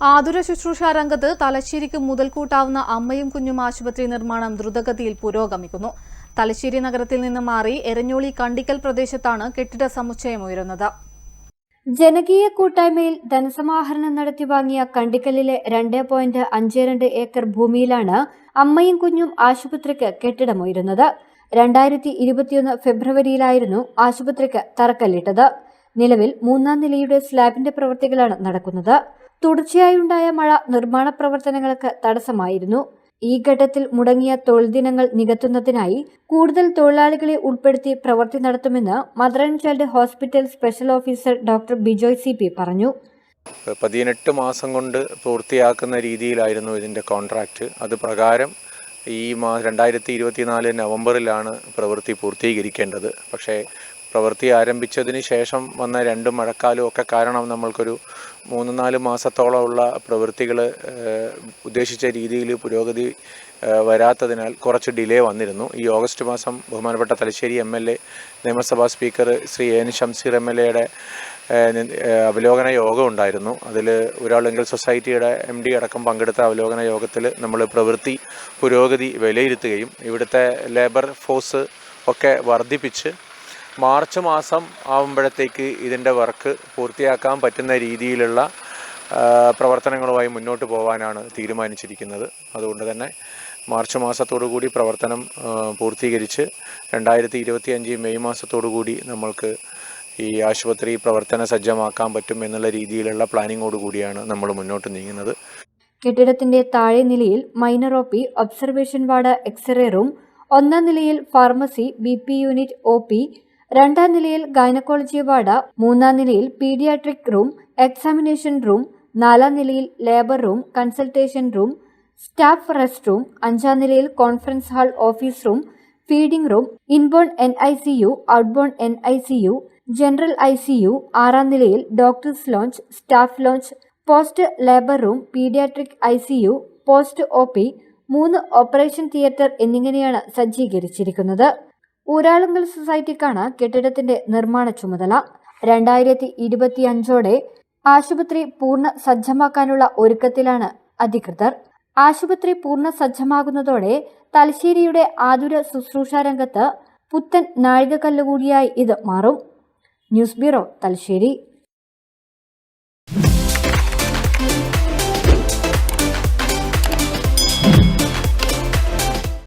ആതുര ശുശ്രൂഷ രംഗത്ത് തലശ്ശേരിക്ക് മുതൽക്കൂട്ടാവുന്ന അമ്മയും കുഞ്ഞും ആശുപത്രി നിർമ്മാണം ദ്രുതഗതിയിൽ പുരോഗമിക്കുന്നു. തലശ്ശേരി നഗരത്തിൽ നിന്ന് മാറി എരഞ്ഞോളി കണ്ടിക്കൽ പ്രദേശത്താണ് കെട്ടിട സമുച്ചയം ഉയരുന്നത്. ജനകീയ കൂട്ടായ്മയിൽ ധനസമാഹരണം നടത്തി വാങ്ങിയ കണ്ടിക്കലിലെ രണ്ട് പോയിന്റ് അഞ്ച് രണ്ട് ഏക്കർ ഭൂമിയിലാണ് അമ്മയും കുഞ്ഞും ആശുപത്രിക്ക് കെട്ടിടമുയരുന്നത് രണ്ടായിരത്തി ഇരുപത്തിയൊന്ന് ഫെബ്രുവരിയിലായിരുന്നു ആശുപത്രിക്ക് തറക്കല്ലിട്ടത്. നിലവിൽ മൂന്നാം നിലയുടെ സ്ലാബിന്റെ പ്രവൃത്തികളാണ് നടക്കുന്നത്. തുടർച്ചയായുണ്ടായ മഴ നിർമ്മാണ പ്രവർത്തനങ്ങൾക്ക് തടസ്സമായിരുന്നു. ഈ ഘട്ടത്തിൽ മുടങ്ങിയ തൊഴിൽ ദിനങ്ങൾ നികത്തുന്നതിനായി കൂടുതൽ തൊഴിലാളികളെ ഉൾപ്പെടുത്തി പ്രവൃത്തി നടത്തുമെന്ന് mother and child hospital special officer doctor Bijoy C P പറഞ്ഞു. പതിനെട്ട് മാസം കൊണ്ട് പൂർത്തിയാക്കുന്ന രീതിയിലായിരുന്നു ഇതിന്റെ കോൺട്രാക്റ്റ് അത് പ്രകാരം ഈ മാ രണ്ടായിരത്തി ഇരുപത്തിനാല് നവംബറിലാണ് പ്രവൃത്തി പൂർത്തീകരിക്കേണ്ടത്. പക്ഷേ പ്രവൃത്തി ആരംഭിച്ചതിന് ശേഷം വന്ന രണ്ട് മഴക്കാലവും ഒക്കെ കാരണം നമ്മൾക്കൊരു മൂന്ന് നാല് മാസത്തോളമുള്ള പ്രവൃത്തികൾ ഉദ്ദേശിച്ച രീതിയിൽ പുരോഗതി വരാത്തതിനാൽ കുറച്ച് ഡിലേ വന്നിരുന്നു. ഈ ഓഗസ്റ്റ് മാസം ബഹുമാനപ്പെട്ട തലശ്ശേരി എം എൽ എ നിയമസഭാ speaker Shri N Shamseer M L എയുടെ അവലോകന യോഗം ഉണ്ടായിരുന്നു. അതിൽ ഒരാളെങ്കിൽ സൊസൈറ്റിയുടെ എം ഡി അടക്കം പങ്കെടുത്ത അവലോകന യോഗത്തിൽ നമ്മൾ പ്രവൃത്തി പുരോഗതി വിലയിരുത്തുകയും ഇവിടുത്തെ ലേബർ ഫോഴ്സ് ഒക്കെ വർദ്ധിപ്പിച്ച് മാർച്ച് മാസം ആകുമ്പോഴത്തേക്ക് ഇതിന്റെ വർക്ക് പൂർത്തിയാക്കാൻ പറ്റുന്ന രീതിയിലുള്ള പ്രവർത്തനങ്ങളുമായി മുന്നോട്ട് പോകാനാണ് തീരുമാനിച്ചിരിക്കുന്നത്. അതുകൊണ്ട് തന്നെ മാർച്ച് മാസത്തോടു കൂടി പ്രവർത്തനം പൂർത്തീകരിച്ച് രണ്ടായിരത്തി ഇരുപത്തി അഞ്ച് മെയ് മാസത്തോടു കൂടി നമ്മൾക്ക് ഈ ആശുപത്രി പ്രവർത്തന സജ്ജമാക്കാൻ പറ്റും എന്നുള്ള രീതിയിലുള്ള പ്ലാനിങ്ങോട് കൂടിയാണ് നമ്മൾ മുന്നോട്ട് നീങ്ങുന്നത്. കെട്ടിടത്തിന്റെ താഴെ നിലയിൽ minor O P observation ward x-ray room ഒന്നാം നിലയിൽ ഫാർമസി ബി യൂണിറ്റ് ഒ രണ്ടാം നിലയിൽ ഗൈനക്കോളജി വാർഡ് മൂന്നാം നിലയിൽ പീഡിയാട്രിക് റൂം എക്സാമിനേഷൻ റൂം നാലാം നിലയിൽ labour room consultation room staff rest room അഞ്ചാം നിലയിൽ conference hall office room feeding room inborn N I C U outborn N I C U general I C U ആറാം നിലയിൽ doctors lounge staff lounge post labour room paediatric I C U post O P മൂന്ന് operation theatre എന്നിങ്ങനെയാണ് സജ്ജീകരിച്ചിരിക്കുന്നത്. ഊരാളുങ്കൽ സൊസൈറ്റിക്കാണ് കെട്ടിടത്തിന്റെ നിർമ്മാണ ചുമതല. രണ്ടായിരത്തി ഇരുപത്തി അഞ്ചോടെ ആശുപത്രി പൂർണ സജ്ജമാക്കാനുള്ള ഒരുക്കത്തിലാണ് അധികൃതർ. ആശുപത്രി പൂർണ സജ്ജമാകുന്നതോടെ തലശ്ശേരിയുടെ ആതുര ശുശ്രൂഷ രംഗത്ത് പുത്തൻ നാഴികക്കല്ലുകൂടിയായി ഇത് മാറും. News bureau Thalassery.